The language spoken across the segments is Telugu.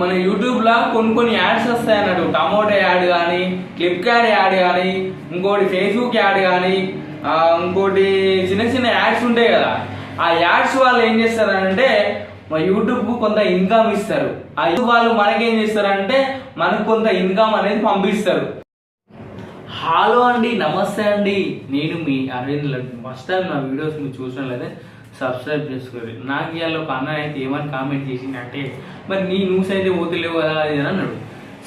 మన యూట్యూబ్లో కొన్ని కొన్ని యాడ్స్ వస్తాయి అన్నట్టు టమోటా యాడ్ కానీ ఫ్లిప్కార్ట్ యాడ్ కానీ ఇంకోటి ఫేస్బుక్ యాడ్ కానీ ఇంకోటి చిన్న చిన్న యాడ్స్ ఉంటాయి కదా. ఆ యాడ్స్ వాళ్ళు ఏం చేస్తారంటే మా యూట్యూబ్కు కొంత ఇన్కమ్ ఇస్తారు. ఆ వాళ్ళు మనకేం చేస్తారంటే మనకు కొంత ఇన్కమ్ అనేది పంపిస్తారు. హలో అండి నమస్తే అండి. నేను మీ అరవింద్ ఫస్ట్ టైం నా వీడియోస్ మీరు చూసినట్లయితే సబ్స్క్రైబ్ చేసుకోవాలి నాకు ఇవాళ ఒక అన్న అయితే ఏమని కామెంట్ చేసిందంటే మరి నీ న్యూస్ అయితే పోతలేవు కదా అది అని అన్నాడు.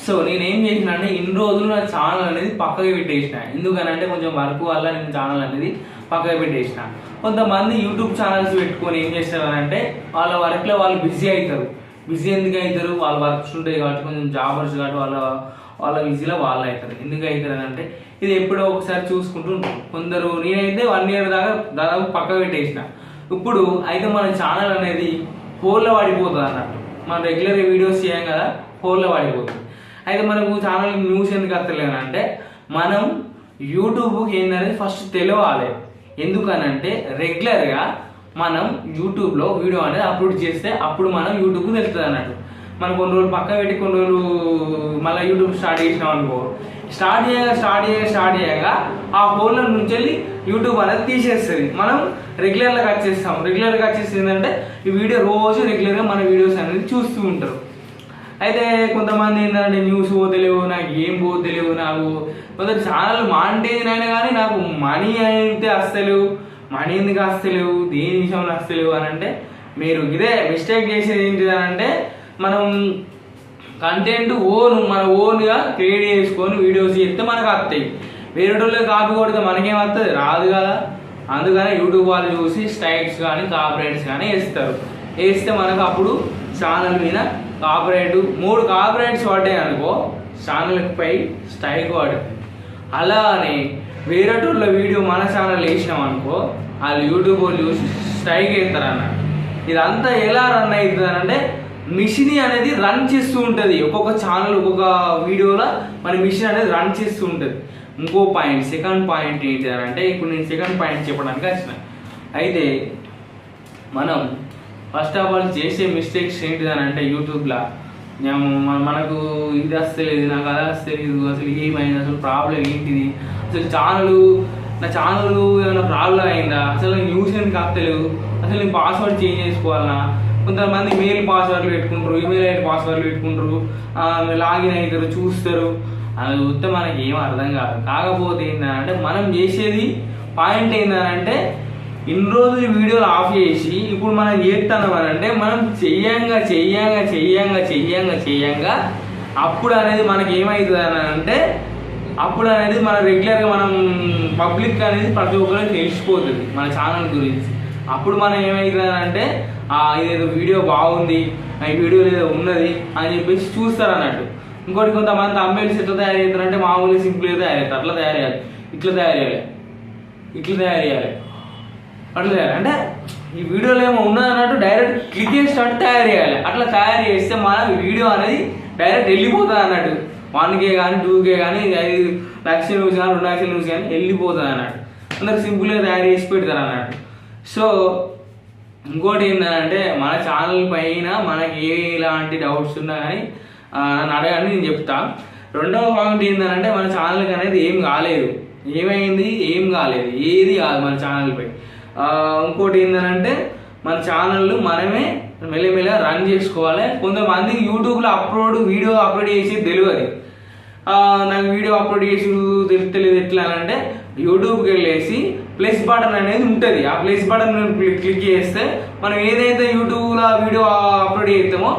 సో నేను ఏం చేసిన అంటే ఇన్ని రోజులు నా ఛానల్ అనేది పక్కకి పెట్టేసిన. ఎందుకనంటే కొంచెం వర్క్ వల్ల నేను ఛానల్ అనేది పక్కకి పెట్టేసిన. కొంతమంది యూట్యూబ్ ఛానల్స్ పెట్టుకొని ఏం చేస్తారంటే వాళ్ళ వర్క్లో వాళ్ళు బిజీ అవుతారు. బిజీ ఎందుకు అవుతారు? వాళ్ళ వర్క్స్ ఉంటాయి కాబట్టి కొంచెం జాబర్స్ కాబట్టి వాళ్ళ వాళ్ళ బిజీలో వాళ్ళు అవుతారు. ఎందుకు అవుతారు అంటే ఇది ఎప్పుడో ఒకసారి చూసుకుంటూ ఉంటారు కొందరు నేనైతే వన్ ఇయర్ దాకా దాదాపు పక్క పెట్టేసిన. ఇప్పుడు అయితే మన ఛానల్ అనేది హోల్లో పడిపోతుంది అన్నట్టు. మనం రెగ్యులర్ వీడియోస్ చేయం కదా హోల్లో పడిపోతుంది అయితే మనకు ఛానల్ న్యూస్ ఎందుకు వస్తలేదు అంటే మనం యూట్యూబ్కి ఏంటనేది ఫస్ట్ తెలియాలి ఎందుకనంటే రెగ్యులర్గా మనం యూట్యూబ్లో వీడియో అనేది అప్లోడ్ చేస్తే అప్పుడు మనం యూట్యూబ్కి తెలుస్తుంది అన్నట్టు. మనం కొన్ని రోజులు పక్క పెట్టి కొన్ని రోజులు మళ్ళీ యూట్యూబ్ స్టార్ట్ చేసినాం అనుకో. స్టార్ట్ చేయగా స్టార్ట్ చేయగా స్టార్ట్ చేయగా ఆ ఫోన్ల నుంచి వెళ్ళి యూట్యూబ్ అనేది తీసేస్తుంది. మనం రెగ్యులర్గా కట్ చేస్తాం. రెగ్యులర్గా కట్ ఏంటంటే ఈ వీడియో రోజు రెగ్యులర్గా మన వీడియోస్ అనేది చూస్తూ ఉంటారు. అయితే కొంతమంది ఏంటంటే న్యూస్ పోతలేవు నాకు ఏం పోతలేవు నాకు. కొందరు ఛానల్ మాంటేజ్ అయినా కానీ నాకు మనీ అయితే వస్తలేవు మనీ ఎందుకు వస్తలేవు దేని విషయంలో వస్తలేవు అని అంటే మీరు ఇదే మిస్టేక్ చేసేది ఏంటిది అని అంటే మనం కంటెంట్ ఓన్ మన ఓన్గా క్రియేట్ చేసుకొని వీడియోస్ చేస్తే మనకు వస్తాయి. వేరే వాళ్ళు కాపీ కొడితే మనకేం వస్తుంది రాదు కదా. అందుకని యూట్యూబ్ వాళ్ళు చూసి స్ట్రైక్స్ కానీ కాపరేట్స్ కానీ వేస్తారు. వేస్తే మనకు అప్పుడు ఛానల్ మీద కాపరేట్ మూడు కాపరేట్స్ పడ్డాయి అనుకో ఛానల్పై స్ట్రైక్ పడుతుంది అలానే వేరేటోళ్ళ వీడియో మన ఛానల్ వేసినాం అనుకో వాళ్ళు యూట్యూబ్ వాళ్ళు చూసి స్ట్రైక్ వేస్తారు అన్నట్టు ఇదంతా ఎలా రన్ అవుతుంది అంటే మిషన్ అనేది రన్ చేస్తూ ఉంటుంది. ఒక్కొక్క ఛానల్ ఒక్కొక్క వీడియోలో మన మిషన్ అనేది రన్ చేస్తూ ఉంటుంది. ఇంకో పాయింట్ సెకండ్ పాయింట్ ఏంటి అని అంటే ఇప్పుడు నేను సెకండ్ పాయింట్ చెప్పడానికి వచ్చిన. అయితే మనం ఫస్ట్ ఆఫ్ ఆల్ చేసే మిస్టేక్స్ ఏంటిది అని అంటే యూట్యూబ్లో మేము మనకు ఇది వస్తలేదు నాకు అది వస్తలేదు అసలు ఏమైంది అసలు ప్రాబ్లం ఏంటిది? అసలు ఛానల్ నా ఛానల్ ఏమైనా ప్రాబ్లం అయిందా? అసలు న్యూస్ ఏం వస్తలేవు అసలు నేను పాస్వర్డ్ చేంజ్ చేసుకోవాలనా? కొంతమంది మెయిల్ పాస్వర్డ్లు పెట్టుకుంటారు ఈమెయిల్ ఐడి పాస్వర్డ్లు పెట్టుకుంటారు లాగిన్ అవుతారు చూస్తారు. అది చూస్తే మనకి ఏం అర్థం కాదు. కాకపోతే ఏంటంటే మనం చేసేది పాయింట్ ఏంటంటే ఇన్ని రోజులు వీడియోలు ఆఫ్ చేసి ఇప్పుడు మనం చేస్తున్నాం అని అంటే మనం చెయ్యంగా చెయ్యంగా చెయ్యంగా చెయ్యంగా చెయ్యంగా అప్పుడు అనేది మనకి ఏమవుతుంది అని అంటే అప్పుడు అనేది మన రెగ్యులర్గా మనం పబ్లిక్ అనేది ప్రతి ఒక్కరికి తెలిసిపోతుంది మన ఛానల్ గురించి. అప్పుడు మనం ఏమవుతుంది అని అంటే ఇదేదో వీడియో బాగుంది ఆ, ఈ వీడియోలో ఏదో ఉన్నది అని చెప్పేసి చూస్తారు అన్నట్టు ఇంకోటి కొంతమంది అమ్మాయిలు ఎట్లా తయారు చేస్తారంటే మామూలుగా సింపుల్గా తయారు చేస్తారు అట్లా తయారు చేయాలి ఇట్లా తయారు చేయాలి ఇట్లా తయారు చేయాలి అట్లా చేయాలి అంటే ఈ వీడియోలో ఏమో ఉన్నది అన్నట్టు డైరెక్ట్ క్లిక్ చేసినట్టు తయారు చేయాలి. అట్లా తయారు చేస్తే మన వీడియో అనేది డైరెక్ట్ వెళ్ళిపోతుంది అన్నట్టు. వన్ కే కానీ టూ కే కానీ ఐదు లక్షల న్యూస్ కానీ రెండు లక్షల న్యూస్ కానీ వెళ్ళిపోతుంది అన్నట్టు. అందరు సింపుల్గా తయారు చేసి పెడతారు అన్నట్టు. సో ఇంకోటి ఏంటంటే మన ఛానల్ పైన మనకి ఏ ఎలాంటి డౌట్స్ ఉన్నా కానీ నన్ను అడగని నేను చెప్తా. రెండవ పాయింట్ ఏంటంటే మన ఛానల్కి అనేది ఏం కాలేదు. ఏమైంది? ఏం కాలేదు. ఏది కాదు మన ఛానల్పై ఇంకోటి ఏంటంటే మన ఛానల్ మనమే మెల్లమెల్ల రన్ చేసుకోవాలి. కొంతమంది యూట్యూబ్లో అప్లోడ్ వీడియో అప్లోడ్ చేసి తెలియదు నాకు వీడియో అప్లోడ్ చేసి తెలియదు ఎట్లా అని అంటే యూట్యూబ్కి వెళ్ళేసి ప్లస్ బటన్ అనేది ఉంటుంది. ఆ ప్లస్ బటన్ క్లిక్ చేస్తే మనం ఏదైతే యూట్యూబ్లో వీడియో అప్లోడ్ చేస్తామో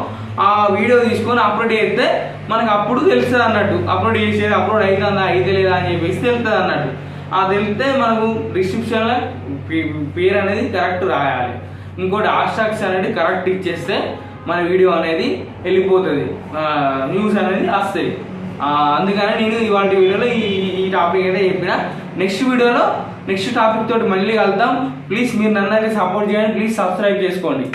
ఆ వీడియో తీసుకొని అప్లోడ్ చేస్తే మనకు అప్పుడు తెలుస్తుంది అన్నట్టు. అప్లోడ్ చేసేది అప్లోడ్ అవుతుందా అయితే లేదా అని చెప్పేసి తెలుస్తుంది అన్నట్టు. ఆ తెలిస్తే మనకు డిస్క్రిప్షన్లో పేరు అనేది కరెక్ట్ రాయాలి. ఇంకోటి హాష్టాగ్స్ అనేది కరెక్ట్ ఇచ్చేస్తే మన వీడియో అనేది వెళ్ళిపోతుంది. న్యూస్ అనేది వస్తాయి అందుకని నేను ఇవాళ వీడియోలో ఈ టాపిక్ అయితే చెప్పిన. నెక్స్ట్ వీడియోలో నెక్స్ట్ టాపిక్ తోటి మళ్ళీ కలుద్దాం. ప్లీజ్ మీరు నన్ను అయితే సపోర్ట్ చేయండి. ప్లీజ్ సబ్స్క్రైబ్ చేసుకోండి.